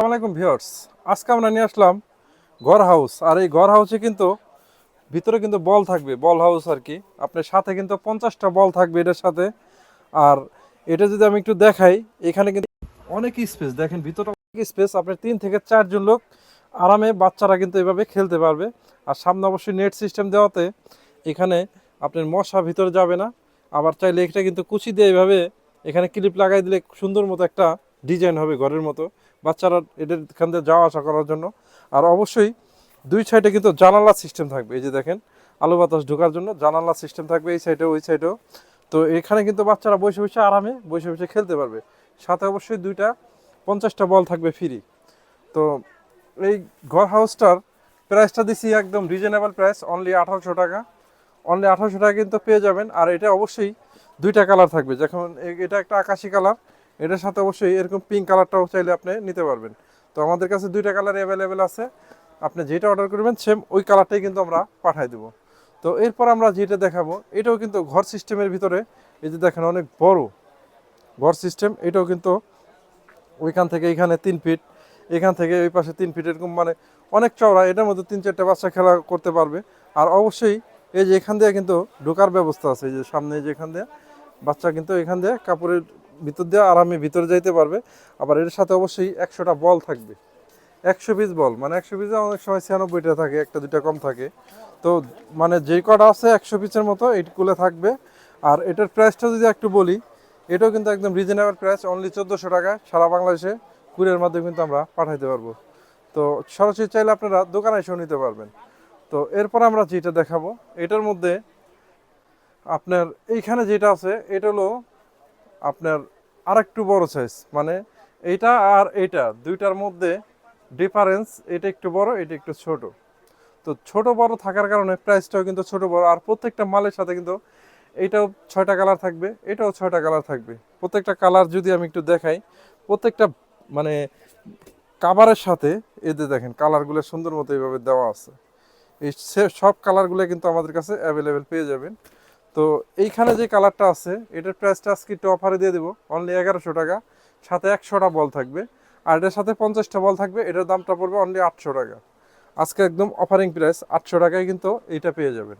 আসসালামাইকুম ভিউয়ার্স। আজকে আমরা নিয়ে আসলাম ঘর হাউস। আর এই ঘর হাউসে কিন্তু ভিতরে কিন্তু বল থাকবে, বল হাউস আর কি। আপনার সাথে কিন্তু পঞ্চাশটা বল থাকবে এটার সাথে। আর এটা যদি আমি একটু দেখাই, এখানে কিন্তু অনেক স্পেস দেখেন ভিতরে অনেক স্পেস আপনার তিন থেকে চারজন লোক আরামে বাচ্চারা কিন্তু এভাবে খেলতে পারবে। আর সামনে অবশ্যই নেট সিস্টেম দেওয়াতে এখানে আপনার মশা ভিতরে যাবে না। আবার চাইলে এটা কিন্তু কুচি দিয়ে এভাবে এখানে ক্লিপ লাগাই দিলে সুন্দর মতো একটা ডিজাইন হবে ঘরের মতো। বাচ্চারা এদের এখান দিয়ে যাওয়া আসা করার জন্য। আর অবশ্যই দুই সাইডে কিন্তু জানালা সিস্টেম থাকবে। এই যে দেখেন, আলো বাতাস ঢোকার জন্য জানালা সিস্টেম থাকবে এই সাইডে, ওই সাইডেও। তো এখানে কিন্তু বাচ্চারা বসে বসে আরামে বসে বসে খেলতে পারবে। সাথে অবশ্যই দুইটা পঞ্চাশটা বল থাকবে ফ্রি তো এই ঘর হাউসটার প্রাইসটা দিছি একদম রিজনেবল প্রাইস অনলি আঠারোশো টাকা। অনলি আঠারোশো টাকা কিন্তু পেয়ে যাবেন। আর এটা অবশ্যই দুইটা কালার থাকবে। যখন এটা একটা আকাশি কালার এটার সাথে অবশ্যই এরকম পিঙ্ক কালারটাও চাইলে আপনি নিতে পারবেন। তো আমাদের কাছে দুইটা কালার অ্যাভেলেবেল আছে। আপনি যেটা অর্ডার করবেন সেম ওই কালারটাই কিন্তু আমরা পাঠাই দেবো। তো এরপর আমরা যেটা দেখাবো, এটাও কিন্তু ঘর সিস্টেমের ভিতরে, এই যে দেখেন অনেক বড় ঘর সিস্টেম এটাও কিন্তু ওইখান থেকে এখানে তিন ফিট এখান থেকে ওই পাশে তিন ফিট এরকম মানে অনেক চওড়া, এটার মধ্যে তিন চারটে বাচ্চা খেলা করতে পারবে। আর অবশ্যই এই যে এখান দিয়ে কিন্তু ঢোকার ব্যবস্থা আছে, এই যে সামনে যে এখান দিয়ে, বাচ্চা কিন্তু এখান দিয়ে কাপড়ের ভিতর দিয়ে আরামে ভিতরে যাইতে পারবে। আবার এর সাথে অবশ্যই একশোটা বল থাকবে। একশো পিস বল মানে একশো পিসে অনেক সময় ছিয়ানব্বইটা থাকে, একটা দুইটা কম থাকে। তো মানে যেই কটা আছে একশো পিসের মতো এইগুলো থাকবে। আর এটার প্রাইসটা যদি একটু বলি, এটাও কিন্তু একদম রিজনেবল প্রাইস অনলি চোদ্দোশো টাকা। সারা বাংলাদেশে কুরিয়ার মাধ্যমে কিন্তু আমরা পাঠাইতে পারব। তো সরাসরি চাইলে আপনারা দোকানে এসেও নিতে পারবেন। তো এরপর আমরা যেটা দেখাবো, এটার মধ্যে আপনার এইখানে যেটা আছে, এটা হলো আপনার আরেকটু বড় সাইজ মানে এইটা আর এইটা, দুইটার মধ্যে ডিফারেন্স এটা একটু বড়, এটা একটু ছোট। তো ছোট বড় থাকার কারণে প্রাইসটাও কিন্তু ছোট বড়। আর প্রত্যেকটা মালের সাথে কিন্তু এইটাও ছয়টা কালার থাকবে, এটাও ছয়টা কালার থাকবে। প্রত্যেকটা কালার যদি আমি একটু দেখাই, প্রত্যেকটা মানে কাভারের সাথে এতে দেখেন কালারগুলো সুন্দর মতো এইভাবে দেওয়া আছে। এই সব কালারগুলো কিন্তু আমাদের কাছে অ্যাভেলেবেল পেয়ে যাবেন। তো এইখানে যে কালারটা আছে, এটার প্রাইসটা আজকে একটু অফারে দিয়ে দেবো। অনলি এগারোশো টাকা, সাথে একশোটা বল থাকবে। আর এটার সাথে পঞ্চাশটা বল থাকবে, এটার দামটা পড়বে অনলি আটশো টাকা। আজকে একদম অফারিং প্রাইস আটশো টাকায় কিন্তু এইটা পেয়ে যাবেন।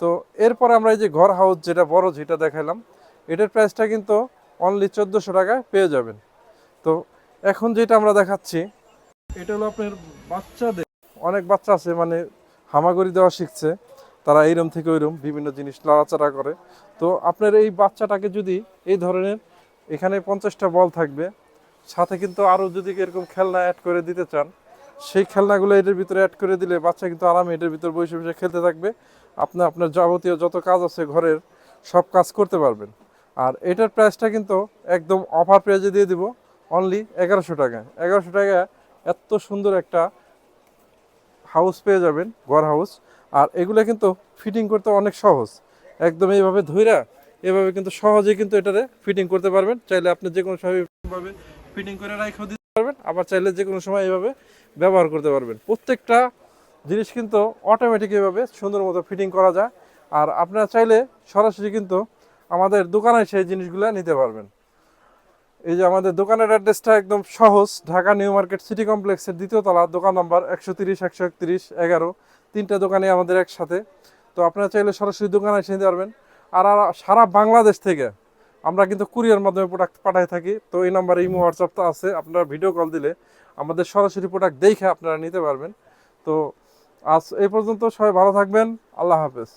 তো এরপর আমরা এই যে ঘর হাউস যেটা বড় যেটা দেখালাম এটার প্রাইসটা কিন্তু অনলি চোদ্দোশো টাকায় পেয়ে যাবেন। তো এখন যেটা আমরা দেখাচ্ছি, এটা হলো আপনার বাচ্চাদের, অনেক বাচ্চা আছে মানে হামাগুড়ি দেওয়া শিখছে। তারা এইরম থেকে ওইরম বিভিন্ন জিনিস নাড়াচাড়া করে। তো আপনার এই বাচ্চাটাকে যদি এই ধরনের এখানে পঞ্চাশটা বল থাকবে, সাথে কিন্তু আরও যদি এরকম খেলনা অ্যাড করে দিতে চান, সেই খেলনাগুলো এটার ভিতরে অ্যাড করে দিলে বাচ্চা কিন্তু আরামে এটার ভিতর বসে বসে খেলতে থাকবে। আপনি, আপনার যাবতীয় যত কাজ আছে ঘরের, সব কাজ করতে পারবেন। আর এটার প্রাইসটা কিন্তু একদম অফার প্রাইজে দিয়ে দিব অনলি এগারোশো টাকা। এগারোশো টাকা এত সুন্দর একটা হাউস পেয়ে যাবেন, ঘর হাউস আর এগুলো কিন্তু ফিটিং করতে অনেক সহজ। একদম এইভাবে ধইরা, এভাবে কিন্তু সহজেই কিন্তু এটারে ফিটিং করতে পারবেন। চাইলে আপনি যে কোনো সময় ফিটিং করে রাখেও দিতে পারবেন, আবার চাইলে যে কোনো সময় এইভাবে ব্যবহার করতে পারবেন। প্রত্যেকটা জিনিস কিন্তু অটোমেটিক এভাবে সুন্দর মতো ফিটিং করা যায়। আর আপনারা চাইলে সরাসরি কিন্তু আমাদের দোকানে সেই জিনিসগুলো নিতে পারবেন। এই যে আমাদের দোকানের অ্যাড্রেসটা একদম সহজ, ঢাকা নিউ মার্কেট সিটি কমপ্লেক্সের দ্বিতীয় তলা, দোকান নম্বর একশো তিরিশ, একশো একত্রিশ, এগারো। তিনটা দোকানে আমাদের একসাথে। তো আপনারা চাইলে সরাসরি দোকানে এসে নিতে পারবেন। আর সারা বাংলাদেশ থেকে আমরা কিন্তু কুরিয়ার মাধ্যমে প্রোডাক্ট পাঠাই থাকি। তো এই নাম্বারে ইমো হোয়াটসঅ্যাপটা আছে। আপনারা ভিডিও কল দিলে আমাদের সরাসরি প্রোডাক্ট দেখে আপনারা নিতে পারবেন। তো আজ এই পর্যন্ত সবাই ভালো থাকবেন। আল্লাহ হাফেজ।